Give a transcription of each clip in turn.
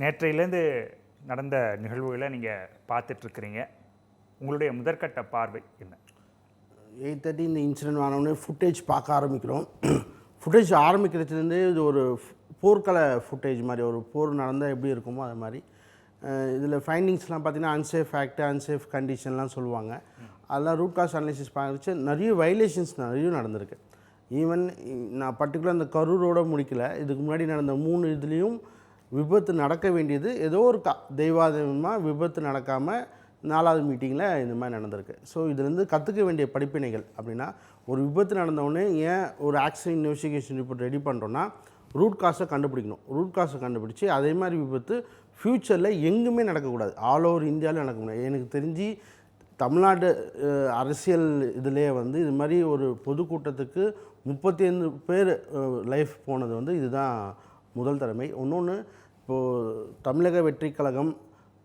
நேற்றையிலேருந்து நடந்த நிகழ்வுகளை நீங்கள் பார்த்துட்ருக்குறீங்க. உங்களுடைய முதற்கட்ட பார்வை என்ன? எயிட் தேர்ட்டி இந்த இன்சிடென்ட் ஆனவுடனே ஃபுட்டேஜ் பார்க்க ஆரம்பிக்கிறோம். ஃபுட்டேஜ் ஆரம்பிக்கிறதுலேருந்தே இது ஒரு போர்க்கள ஃபுட்டேஜ் மாதிரி ஒரு போர் நடந்தால் எப்படி இருக்குமோ அது மாதிரி. இதில் ஃபைண்டிங்ஸ்லாம் பார்த்திங்கன்னா அன்சேஃப் ஆக்ட் அன்சேஃப் கண்டிஷன்லாம் சொல்லுவாங்க. அதெல்லாம் ரூட் காஸ் அனலைசிஸ் பார்க்குறச்சு நிறைய வைலேஷன்ஸ் நிறைய நடந்திருக்கு. ஈவன் நான் பர்டிகுலர் அந்த கரூரோட முடிக்கல. இதுக்கு முன்னாடி நடந்த மூணு இதுலேயும் விபத்து நடக்க வேண்டியது ஏதோ ஒரு கா தெய்வாதமாக விபத்து நடக்காமல் நாலாவது மீட்டிங்கில் இந்த மாதிரி நடந்திருக்கு. ஸோ இதுலேருந்து கற்றுக்க வேண்டிய படிப்பினைகள் அப்படின்னா ஒரு விபத்து நடந்தவுடனே ஏன் ஒரு ஆக்சிடென்ட் இன்வெஸ்டிகேஷன் ரிப்போர்ட் ரெடி பண்ணுறோன்னா ரூட் காஸை கண்டுபிடிக்கணும். ரூட் காஸை கண்டுபிடிச்சி அதே மாதிரி விபத்து ஃப்யூச்சரில் எங்குமே நடக்கக்கூடாது. ஆல் ஓவர் இந்தியாவில் நடக்க முடியாது. எனக்கு தெரிஞ்சு தமிழ்நாடு அரசியல் இதிலே வந்து இது மாதிரி ஒரு பொதுக்கூட்டத்துக்கு முப்பத்தி ஐந்து பேர் லைஃப் போனது வந்து இதுதான் முதல் தலைமை. இன்னொன்று இப்போது தமிழக வெற்றி கழகம்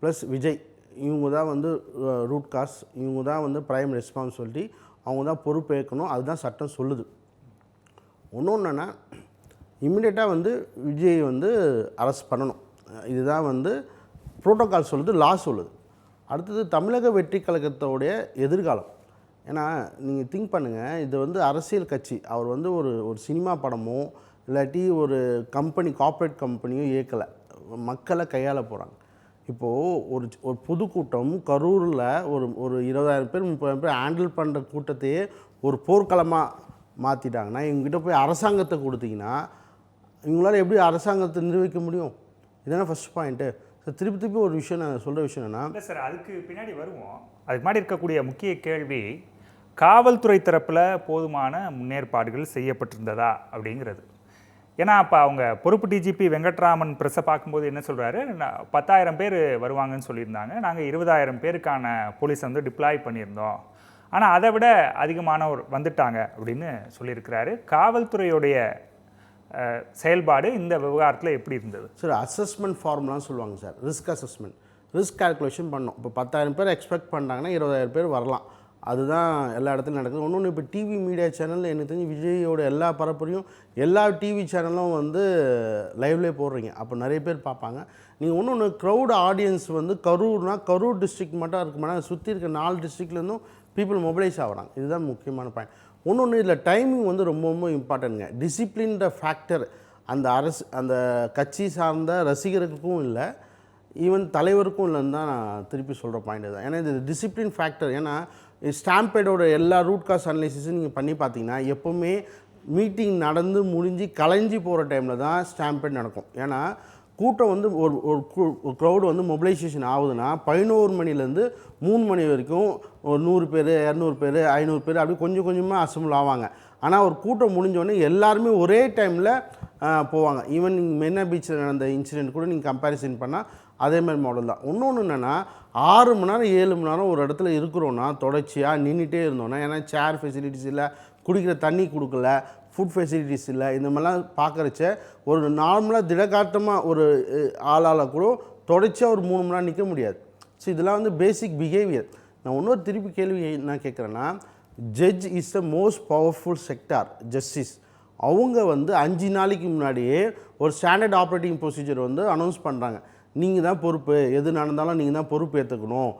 ப்ளஸ் விஜய் இவங்க தான் வந்து ரூட் காஸ் இவங்க தான் வந்து ப்ரைம் ரெஸ்பான்சிபிலிட்டி அவங்க தான் பொறுப்பேற்கணும் அதுதான் சட்டம் சொல்லுது. ஒன்று இம்மிடியட்டாக வந்து விஜய் வந்து அரெஸ்ட் பண்ணணும். இதுதான் வந்து ப்ரோட்டோக்கால் சொல்லுது லா சொல்லுது. அடுத்தது தமிழக வெற்றி கழகத்தோடைய எதிர்காலம். ஏன்னா நீங்கள் திங்க் பண்ணுங்கள் இது வந்து அரசியல் கட்சி. அவர் வந்து ஒரு ஒரு சினிமா படமோ இல்லாட்டி ஒரு கம்பெனி கார்ப்பரேட் கம்பெனியும் இயக்கலை. மக்களை கையாள போகிறாங்க இப்போது ஒரு ஒரு பொதுக்கூட்டம் கரூரில் ஒரு ஒரு இருபதாயிரம் பேர் முப்பதாயிரம் பேர் ஹேண்டில் பண்ணுற கூட்டத்தையே ஒரு போர்க்களமாக மாற்றிட்டாங்கன்னா இவங்ககிட்ட போய் அரசாங்கத்தை கொடுத்தீங்கன்னா இவங்களால் எப்படி அரசாங்கத்தை நிர்வகிக்க முடியும்? இதுதானே ஃபஸ்ட் பாயிண்ட்டு சார் திருப்பி திருப்பி ஒரு விஷயம் நான் சொல்கிற விஷயம் என்னென்னா சார் அதுக்கு பின்னாடி வருவோம். அதுக்கு முன்னாடி இருக்கக்கூடிய முக்கிய கேள்வி காவல்துறை தரப்பில் போதுமான முன்னேற்பாடுகள் செய்யப்பட்டிருந்ததா அப்படிங்கிறது. ஏன்னா அப்போ அவங்க பொறுப்பு டிஜிபி வெங்கட்ராமன் ப்ரெஸ்ஸை பார்க்கும்போது என்ன சொல்கிறாரு பத்தாயிரம் பேர் வருவாங்கன்னு சொல்லியிருந்தாங்க. நாங்கள் இருபதாயிரம் பேருக்கான போலீஸ் வந்து டிப்ளாய் பண்ணியிருந்தோம். ஆனால் அதை விட அதிகமானவர் வந்துட்டாங்க அப்படின்னு சொல்லியிருக்கிறாரு. காவல்துறையுடைய செயல்பாடு இந்த விவகாரத்தில் எப்படி இருந்தது? சார் அசஸ்மெண்ட் ஃபார்ம்லாம் சொல்லுவாங்க sir. Risk assessment risk calculation பண்ணோம். இப்போ பத்தாயிரம் பேர் எக்ஸ்பெக்ட் பண்ணுறாங்கன்னா இருபதாயிரம் பேர் வரலாம். அதுதான் எல்லா இடத்துலையும் நடக்குது. ஒன்று ஒன்று இப்போ டிவி மீடியா சேனலில் எனக்கு தெரிஞ்சு விஜயோட எல்லா பரப்புரையும் எல்லா டிவி சேனலும் வந்து லைவ்லேயே போடுறீங்க. அப்போ நிறைய பேர் பார்ப்பாங்க. நீங்கள் ஒன்று ஒன்று க்ரௌட் ஆடியன்ஸ் வந்து கரூர்னால் கரூர் டிஸ்ட்ரிக்ட் மட்டும் இருக்குமானா சுற்றி இருக்க நாலு டிஸ்ட்ரிக்ட்லேருந்தும் பீப்புள் மொபைலைஸ் ஆகிறாங்க. இதுதான் முக்கியமான பாயிண்ட் ஒன்று ஒன்று இதில் டைமிங் வந்து ரொம்ப ரொம்ப இம்பார்ட்டன்ட்ங்க டிசிப்ளின்ற ஃபேக்டர் அந்த அரசு அந்த கட்சி சார்ந்த ரசிகருக்கும் இல்லை ஈவன் தலைவருக்கும் இல்லைன்னு தான் நான் திருப்பி சொல்கிற பாயிண்ட் தான் ஏன்னா இது டிசிப்ளின் ஃபேக்டர் ஏன்னா ஸ்டாம்பேடோட எல்லா ரூட் காஸ் அனலைசிஸும் நீங்கள் பண்ணி பார்த்தீங்கன்னா எப்போவுமே மீட்டிங் நடந்து முடிஞ்சு கலைஞ்சி போகிற டைமில் தான் ஸ்டாம்பேட் நடக்கும். ஏன்னா கூட்டம் வந்து ஒரு ஒரு க்ரௌடு வந்து மொபிலைசேஷன் ஆகுதுன்னா பதினோரு மணிலேருந்து மூணு மணி வரைக்கும் ஒரு நூறு பேர் இரநூறு பேர் ஐநூறு பேர் அப்படி கொஞ்சம் கொஞ்சமாக அசம்பிள் ஆவாங்க. ஆனால் ஒரு கூட்டம் முடிஞ்சோடனே எல்லாருமே ஒரே டைமில் போவாங்க. ஈவன் நீங்கள் மெரினா பீச்சில் நடந்த இன்சிடென்ட் கூட நீங்கள் கம்பேரிசன் பண்ணால் அதே மாதிரி மாடல் தான். இன்னொன்று என்னென்னா ஆறு மணி நேரம் ஏழு மணி நேரம் ஒரு இடத்துல இருக்கிறோன்னா தொடர்ச்சியாக நின்றுட்டே இருந்தோன்னா ஏன்னா சேர் ஃபெசிலிட்டிஸ் இல்லை குடிக்கிற தண்ணி கொடுக்கல ஃபுட் ஃபெசிலிட்டிஸ் இல்லை இந்த மாதிரிலாம் பார்க்குறச்ச ஒரு நார்மலாக திடகாட்டமாக ஒரு ஆளால் கூட தொடர்ச்சியாக ஒரு மூணு மணி நேரம் நிற்க முடியாது. ஸோ இதெல்லாம் வந்து பேசிக் பிஹேவியர் நான் இன்னொரு திருப்பி கேள்வி என்ன கேட்குறேன்னா judge is the most powerful sector justice அவங்க வந்து அஞ்சு நாளைக்கு முன்னாடியே ஒரு ஸ்டாண்டர்ட் ஆப்ரேட்டிங் ப்ரொசீஜர் வந்து அனௌன்ஸ் பண்ணுறாங்க நீங்கள் தான் பொறுப்பு. எது நடந்தாலும் நீங்கள் தான் பொறுப்பு ஏற்றுக்கணும்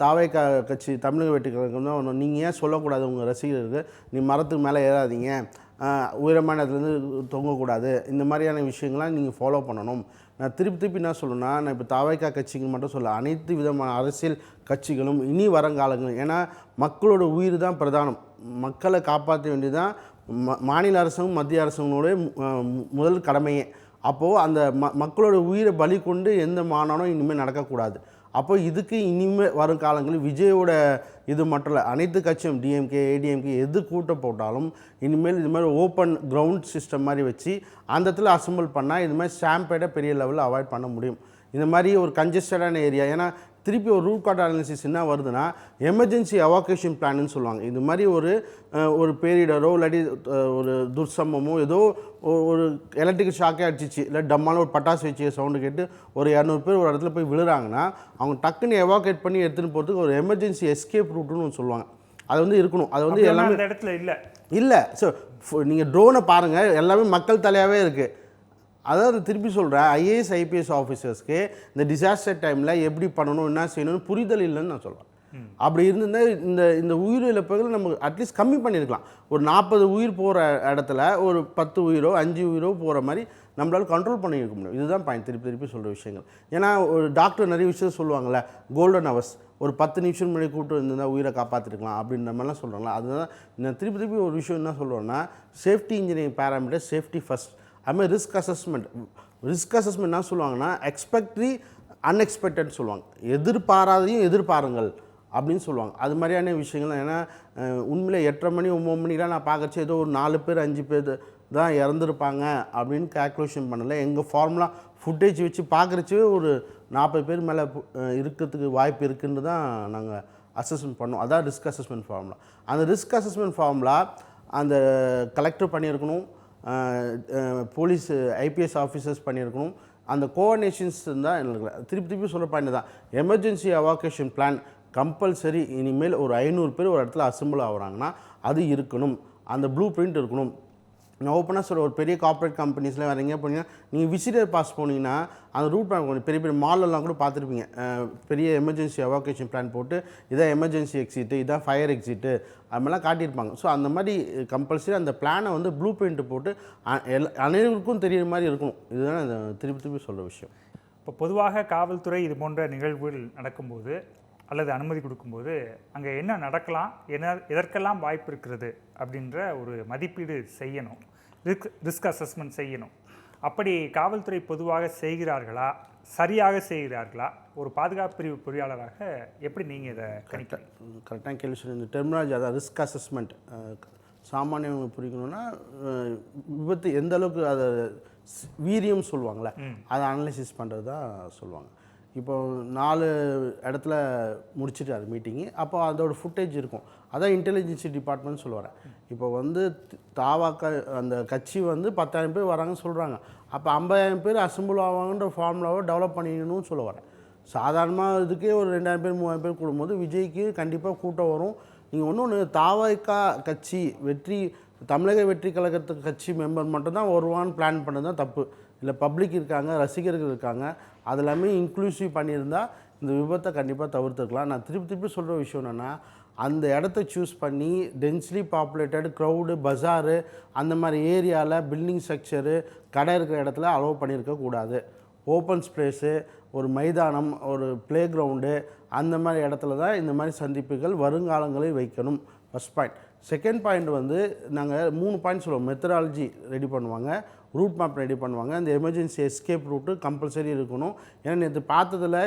தாவை க கட்சி தமிழக வெற்றி தான் நீங்கள் ஏன் சொல்லக்கூடாது? உங்கள் ரசிகர்களுக்கு நீ மரத்துக்கு மேலே ஏறாதீங்க. உயரமான இடத்துலேருந்து தொங்கக்கூடாது. இந்த மாதிரியான விஷயங்கள்லாம் நீங்கள் ஃபாலோ பண்ணணும். நான் திருப்பி திருப்பி என்ன சொல்லணும்னா நான் இப்போ தாவைக்கா கட்சிக்கு மட்டும் சொல்ல அனைத்து விதமான அரசியல் கட்சிகளும் இனி வருங்காலங்களும் ஏன்னா மக்களோட உயிர் தான் பிரதானம். மக்களை காப்பாற்ற வேண்டியதுதான் ம மாநில அரசும் மத்திய அரசுங்களோட முதல் கடமையே. அப்போது அந்த ம மக்களோட உயிரை பலி கொண்டு எந்த மாநாடும் இனிமேல் நடக்கக்கூடாது. அப்போ இதுக்கு இனிமேல் வரும் காலங்களில் விஜயோட இது மட்டும் இல்லை அனைத்து கட்சியும் டிஎம்கே ஏடிஎம்கே எது கூட்டம் போட்டாலும் இனிமேல் இது மாதிரி ஓப்பன் கிரவுண்ட் சிஸ்டம் மாதிரி வச்சு அந்த இடத்துல அசம்பிள் பண்ணால் இது மாதிரி ஸ்டாம்பேடை பெரிய லெவலில் அவாய்ட் பண்ண முடியும். இந்த மாதிரி ஒரு கன்ஜஸ்டடான ஏரியா ஏன்னா திருப்பி ஒரு ரூட் காட் அனாலிசிஸ் என்ன வருதுன்னா எமர்ஜென்சி எவாக்குவேஷன் பிளான்னு சொல்லுவாங்க. இது மாதிரி ஒரு ஒரு பேரிடரோ இல்லாட்டி ஒரு துர்சம்பமோ ஏதோ ஒரு எலக்ட்ரிக் ஷாக்கே அடிச்சிச்சு. இல்லை டம்மான ஒரு பட்டாசு வச்சு சவுண்டு கேட்டு ஒரு இரநூறு பேர் ஒரு இடத்துல போய் விழுறாங்கன்னா அவங்க டக்குன்னு எவாக்குவேட் பண்ணி எடுத்துன்னு போகிறதுக்கு ஒரு எமர்ஜென்சி எஸ்கேப் ரூட்டுன்னு ஒன்று சொல்லுவாங்க. அது வந்து இருக்கணும். அது வந்து எல்லாமே இடத்துல இல்லை. இல்லை. ஸோ நீங்கள் ட்ரோனை பாருங்கள் எல்லாமே மக்கள் தலையாகவே இருக்குது அதாவது திருப்பி சொல்கிறேன் ஐஏஎஸ் ஐபிஎஸ் ஆஃபீஸர்ஸ்க்கு இந்த டிசாஸ்டர் டைமில் எப்படி பண்ணணும் என்ன செய்யணும்னு புரிதல் இல்லைன்னு நான் சொல்கிறேன் அப்படி இருந்திருந்தால் இந்த இந்த உயிர் உயிரிழப்புகளை நம்ம அட்லீஸ்ட் கம்மி பண்ணியிருக்கலாம். ஒரு நாற்பது உயிர் போகிற இடத்துல ஒரு பத்து உயிரோ அஞ்சு உயிரோ போகிற மாதிரி நம்மளால் கண்ட்ரோல் பண்ணியிருக்க முடியும். இதுதான் பாயிண்ட் திருப்பி திருப்பி சொல்கிற விஷயங்கள். ஏன்னா ஒரு டாக்டர் நிறைய விஷயம் சொல்லுவாங்கள்ல கோல்டன் ஹவர்ஸ் ஒரு பத்து நிமிஷம் முன்னாடி கூப்பிட்டு இருந்தால் உயிரை காப்பாற்றிருக்கலாம் அப்படின்ற மாதிரிலாம் சொல்கிறாங்களா அதுதான் நான் திருப்பி திருப்பி ஒரு விஷயம் என்ன சொல்லுவேன்னா safety engineering parameter safety first அதுமாதிரி ரிஸ்க் அசஸ்மெண்ட் ரிஸ்க் அசஸ்மெண்ட் என்ன சொல்லுவாங்கன்னா எக்ஸ்பெக்ட்ரி அன்எக்ஸ்பெக்டட்னு சொல்லுவாங்க. எதிர்பாராதையும் எதிர்பாருங்கள் அப்படின்னு சொல்லுவாங்க. அது மாதிரியான விஷயங்கள் ஏன்னா உண்மையில் எட்டரை மணி ஒம்பது மணிக்கெலாம் நான் பார்க்கச்சு ஏதோ ஒரு நாலு பேர் அஞ்சு பேர் தான் இறந்துருப்பாங்க அப்படின்னு கால்குலேஷன் பண்ணலை. எங்கள் ஃபார்முலா ஃபுட்டேஜ் வச்சு பார்க்குறச்சு ஒரு நாற்பது பேர் மேலே இருக்கிறதுக்கு வாய்ப்பு இருக்குன்னு தான் நாங்கள் அசஸ்மெண்ட் பண்ணோம். அதான் ரிஸ்க் அசஸ்மெண்ட் ஃபார்முலா அந்த ரிஸ்க் அசஸ்மெண்ட் ஃபார்முலா அந்த கலெக்டர் பண்ணியிருக்கணும். போலீஸ் ஐபிஎஸ் ஆஃபீஸர்ஸ் பண்ணியிருக்கணும். அந்த கோஆர்டினேஷன்ஸ் தான் எனக்கு திருப்பி திருப்பி சொல்கிற பாயிண்ட் தான். எமர்ஜென்சி அவாகேஷன் பிளான் கம்பல்சரி இனிமேல் ஒரு ஐநூறு பேர் ஒரு இடத்துல அசம்பிள் ஆகுறாங்கன்னா அது இருக்கணும். அந்த ப்ளூ பிரிண்ட் இருக்கணும். நான் ஓப்பனாக சொல்ல ஒரு பெரிய கார்ப்பரேட் கம்பெனிஸில் வேறு எங்கேயா போனீங்கன்னா நீங்கள் விசிட்டர் பாஸ் போனீங்கன்னா அந்த ரூட் பிளான் கொஞ்சம் பெரிய பெரிய மாலெல்லாம் கூட பார்த்துருப்பீங்க. பெரிய எமர்ஜென்சி எவாகேஷன் பிளான் போட்டு இதான் எமர்ஜென்சி எக்ஸிட்டு இதான் ஃபயர் எக்ஸிட்டு அது மாதிரிலாம் காட்டியிருப்பாங்க. ஸோ அந்த மாதிரி கம்பல்சரி அந்த பிளானை வந்து ப்ளூ பிரிண்ட் போட்டு அ- எல்லா- அனைவருக்கும் தெரியுற மாதிரி இருக்கணும். இதுதான் அந்த திருப்பி திருப்பி சொல்கிற விஷயம். இப்போ பொதுவாக காவல்துறை இது போன்ற நிகழ்வுகள் நடக்கும்போது அல்லது அனுமதி கொடுக்கும்போது அங்கே என்ன நடக்கலாம் என்ன எதற்கெல்லாம் வாய்ப்பு இருக்கிறது அப்படின்ற ஒரு மதிப்பீடு செய்யணும். ரிஸ்க் ரிஸ்க் அசஸ்மெண்ட் செய்யணும். அப்படி காவல்துறை பொதுவாக செய்கிறார்களா சரியாக செய்கிறார்களா ஒரு பாதுகாப்பு பிரிவு பொறியாளராக எப்படி நீங்கள் இதை கணிக்கிறீங்க? கரெக்டாக கேள்வி சொல்லி இந்த டெர்மினாலஜி அதான் ரிஸ்க் அசஸ்மெண்ட் சாமானியவங்களுக்கு புரிக்கணும்னா விபத்து எந்த அளவுக்கு அதை வீரியம் சொல்லுவாங்கள்ல அதை அனலைசிஸ் பண்ணுறது தான் சொல்லுவாங்க. இப்போ நாலு இடத்துல முடிச்சிட்டார் மீட்டிங்கு அப்போ அதோட ஃபுட்டேஜ் இருக்கும். அதான் இன்டெலிஜென்சி டிபார்ட்மெண்ட் சொல்லுவார் இப்போ வந்து தாவாக்க அந்த கட்சி வந்து பத்தாயிரம் பேர் வராங்கன்னு சொல்கிறாங்க அப்போ ஐம்பதாயிரம் பேர் அசம்பிள் ஆவாங்கன்ற ஃபார்முலாவை டெவலப் பண்ணிக்கணும்னு சொல்ல வரேன். சாதாரணமாக இதுக்கே ஒரு ரெண்டாயிரம் பேர் மூவாயிரம் பேர் கூடும்போது விஜய்க்கு கண்டிப்பாக கூட்டம் வரும். நீங்கள் ஒன்று ஒன்று தாவாய்க்கா கட்சி வெற்றி தமிழக வெற்றி கழகத்து கட்சி மெம்பர் மட்டும்தான் வருவான்னு பிளான் பண்ணது தான் தப்பு. இல்லை பப்ளிக் இருக்காங்க ரசிகர்கள் இருக்காங்க அது எல்லாமே இன்க்ளூசிவ் பண்ணியிருந்தால் இந்த விபத்தை கண்டிப்பாக தவிர்த்துக்கலாம் நான் திருப்பி திருப்பி சொல்கிற விஷயம் என்னென்னா அந்த இடத்த சூஸ் பண்ணி டென்ஸ்லி பாப்புலேட்டட் க்ரௌடு பஜாரு அந்த மாதிரி ஏரியாவில் பில்டிங் ஸ்ட்ரக்சரு கடை இருக்கிற இடத்துல அலோவ் பண்ணியிருக்கக்கூடாது ஓப்பன் ஸ்பேஸு ஒரு மைதானம் ஒரு ப்ளே கிரவுண்டு அந்த மாதிரி இடத்துல தான் இந்த மாதிரி சந்திப்புகள் வருங்காலங்களில் வைக்கணும். ஃபஸ்ட் பாயிண்ட் செகண்ட் பாயிண்ட் வந்து நாங்கள் மூணு பாயிண்ட் சொல்லுவோம். மெத்தடாலஜி ரெடி பண்ணுவாங்க ரூட் மேப் ரெடி பண்ணுவாங்க. இந்த எமர்ஜென்சி எஸ்கேப் ரூட்டு கம்பல்சரி இருக்கணும். ஏன்னா நேற்று பார்த்ததில்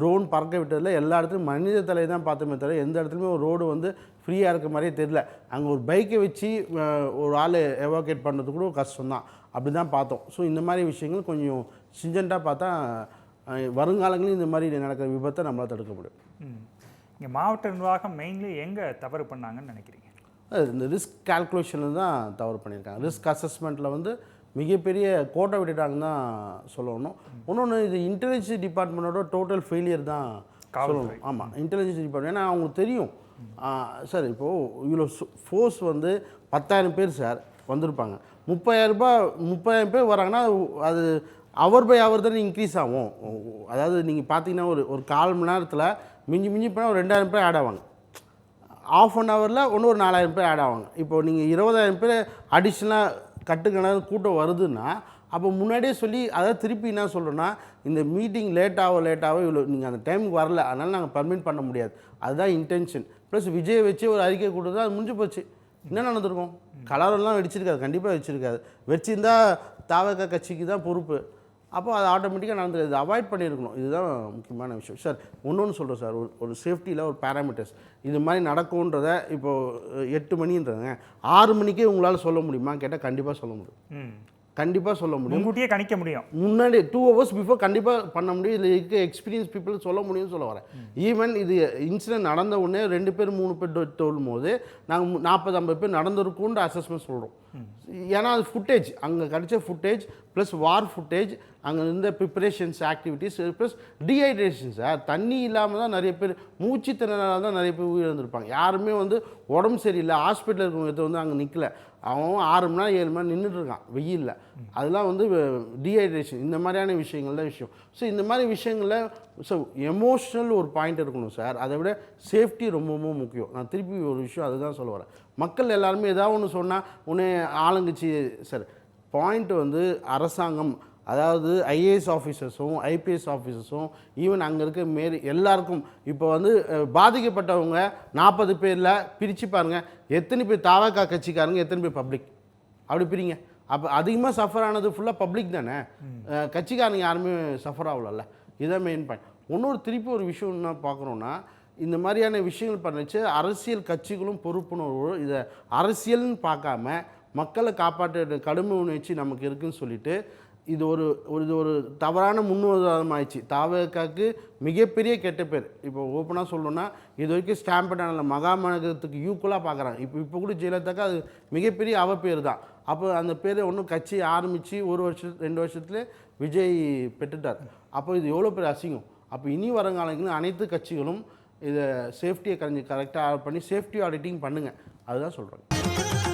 ட்ரோன் பறக்க விட்டதில் எல்லா இடத்துலையும் மனித தலை தான் பார்த்தோமே தவிர எந்த இடத்துலையுமே ஒரு ரோடு வந்து ஃப்ரீயாக இருக்க மாதிரியே தெரில அங்கே ஒரு பைக்கை வச்சு ஒரு ஆள் எவாகேட் பண்ணுறது கூட கஷ்டம்தான் அப்படி தான். பார்த்தோம். ஸோ இந்த மாதிரி விஷயங்கள் கொஞ்சம் சிஞ்சண்ட்டாக பார்த்தா வருங்காலங்களில் இந்த மாதிரி நடக்கிற விபத்தை நம்மளால் தடுக்க முடியும். இங்கே மாவட்ட நிர்வாகம் மெயின்லி எங்கே தவறு பண்ணாங்கன்னு நினைக்கிறீங்க? அது இந்த ரிஸ்க் கால்குலேஷனில் தான் தவறு பண்ணியிருக்காங்க. ரிஸ்க் அசஸ்மெண்ட்டில் வந்து மிகப்பெரிய கோட்டை விட்டுட்டாங்கன்னு தான் சொல்லணும். இன்னொன்று இது இன்டெலிஜென்சி டிபார்ட்மெண்ட்டோட டோட்டல் ஃபெயிலியர் தான் சொல்லணும். ஆமாம் இன்டெலிஜென்ஸ் டிபார்ட்மெண்ட் ஏன்னா அவங்களுக்கு தெரியும். சார் இப்போது இவ்வளோ ஃபோர்ஸ் வந்து பத்தாயிரம் பேர் சார் வந்திருப்பாங்க. முப்பதாயிரம் ரூபாய் முப்பதாயிரம் பேர் வராங்கன்னா அது அவர் பை அவர் தானே இன்க்ரீஸ் ஆகும். அதாவது நீங்கள் பார்த்தீங்கன்னா ஒரு ஒரு கால் மணி நேரத்தில் மிஞ்சி மிஞ்சி போனால் ஒரு ரெண்டாயிரம் பேர் ஆட் ஆவாங்க. ஆஃப் அன் ஹவரில் ஒன்று ஒரு நாலாயிரம் பேர் ஆட் ஆவாங்க. இப்போ நீங்கள் இருபதாயிரம் பேர் அடிஷ்னலாக கட்டுக்கணக்கு கூட்டம் வருதுன்னா அப்போ முன்னாடியே சொல்லி அதாவது திருப்பி என்ன சொல்கிறேன்னா இந்த மீட்டிங் லேட்டாகவோ லேட்டாகவோ இவ்வளோ நீங்கள் அந்த டைமுக்கு வரல. அதனால் நாங்கள் பர்மிட் பண்ண முடியாது. அதுதான் இன்டென்ஷன் ப்ளஸ் விஜய் வச்சு ஒரு அறிக்கை கொடுத்தா அது முடிஞ்சு போச்சு. என்ன நடந்திருக்கும்? கலரெல்லாம் வெடிச்சிருக்காது. கண்டிப்பாக வச்சுருக்காது வச்சுருந்தா தாவக கட்சிக்கு தான் பொறுப்பு. அப்போ அது ஆட்டோமேட்டிக்காக நடந்துருது இது அவாய்ட் பண்ணியிருக்கணும். இதுதான் முக்கியமான விஷயம். சார் ஒன்று சொல்கிறேன் சார். ஒரு ஒரு சேஃப்டியில் ஒரு பேராமீட்டர்ஸ் இது மாதிரி நடக்கும்ன்றத இப்போது எட்டு மணின்றதுங்க. ஆறு மணிக்கே உங்களால் சொல்ல முடியுமா? கேட்டால் கண்டிப்பாக சொல்ல முடியும். கண்டிப்பாக சொல்ல முடியும். முன்கூட்டியே கணிக்க முடியும். முன்னாடி டூ ஹவர்ஸ் பிஃபோர் கண்டிப்பாக பண்ண முடியும். இதில் இருக்க எக்ஸ்பீரியன்ஸ் பீப்புள் சொல்ல முடியும்னு சொல்ல வரேன். ஈவன் இது இன்சிடென்ட் நடந்த உடனே ரெண்டு பேர் மூணு பேர் சொல்லும் போது நாங்கள் நாற்பது ஐம்பது பேர் நடந்திருக்குன்ற அசஸ்மெண்ட் சொல்கிறோம் ஏன்னா அது ஃபுட்டேஜ் அங்கே கிடைச்ச ஃபுட்டேஜ் ப்ளஸ் வார் ஃபுட்டேஜ் அங்கே இருந்த preparations activities plus dehydration sir தண்ணி இல்லாமல் தான் நிறைய பேர் மூச்சு திணறனால தான் நிறைய பேர் உயிரிழந்திருப்பாங்க யாருமே வந்து உடம்பு சரியில்லை ஹாஸ்பிட்டல் இருக்கவங்க வந்து அங்கே நிற்கல அவன் ஆறு மணி நேரம் ஏழு மணி நேரம் நின்றுட்டு இருக்கான். வெயிலில் அதெல்லாம் வந்து டீஹைட்ரேஷன் இந்த மாதிரியான விஷயங்கள் தான் விஷயம். ஸோ இந்த மாதிரி விஷயங்களில் ஸோ எமோஷ்னல் ஒரு பாயிண்ட் இருக்கணும் சார் அதை விட சேஃப்டி ரொம்பவும் முக்கியம். நான் திருப்பி ஒரு விஷயம் அதுதான் சொல்ல வரேன். மக்கள் எல்லாருமே ஏதாவது ஒன்று சொன்னால் உன்னே ஆளுங்கட்சி சார் பாயிண்ட் வந்து அரசாங்கம் அதாவது ஐஏஎஸ் ஆஃபீஸர்ஸும் ஐபிஎஸ் ஆஃபீஸர்ஸும் ஈவன் அங்கே இருக்க மேரி எல்லாருக்கும் இப்போ வந்து பாதிக்கப்பட்டவங்க நாற்பது பேரில் பிரித்து பாருங்கள் எத்தனை பேர் தாவக்கா கட்சிக்காரங்க எத்தனை பேர் பப்ளிக் அப்படி பிரிங்க. அப்போ அதிகமாக சஃபர் ஆனது ஃபுல்லாக பப்ளிக் தானே? கட்சிக்காரங்க யாருமே சஃபர் ஆகலல்ல. இதான் மெயின் பாயிண்ட் இன்னொரு திருப்பி ஒரு விஷயம் என்ன பார்க்குறோன்னா இந்த மாதிரியான விஷயங்கள் பண்ணிச்சு அரசியல் கட்சிகளும் பொறுப்புணர்வு இதை அரசியல்னு பார்க்காம மக்களை காப்பாற்ற கடுமை உணர்ச்சி நமக்கு இருக்குன்னு சொல்லிட்டு இது ஒரு ஒரு இது ஒரு தவறான முன்னுதாரணம் ஆயிடுச்சு தாவகாக்கு மிகப்பெரிய கெட்ட பேர். இப்போ ஓப்பனாக சொல்லணும்னா இது வரைக்கும் ஸ்டாம்பட் ஆனல மகாமனகத்துக்கு யூக்குவலாக பார்க்குறாங்க. இப்போ இப்போ கூட ஜெயலலிதாக்கா அது மிகப்பெரிய அவ பேர் தான். அப்போ அந்த பேரை ஒன்றும் கட்சி ஆரம்பித்து ஒரு வருஷம் ரெண்டு வருஷத்துல விஜய் பெற்றுட்டார். அப்போ இது எவ்வளோ பெரிய அசிங்கம். அப்போ இனி வருங்காலங்களில் அனைத்து கட்சிகளும் இதை சேஃப்டியை கரைஞ்சி கரெக்டாக பண்ணி சேஃப்டி ஆடிட்டிங் பண்ணுங்கள் அதுதான் சொல்கிறேன்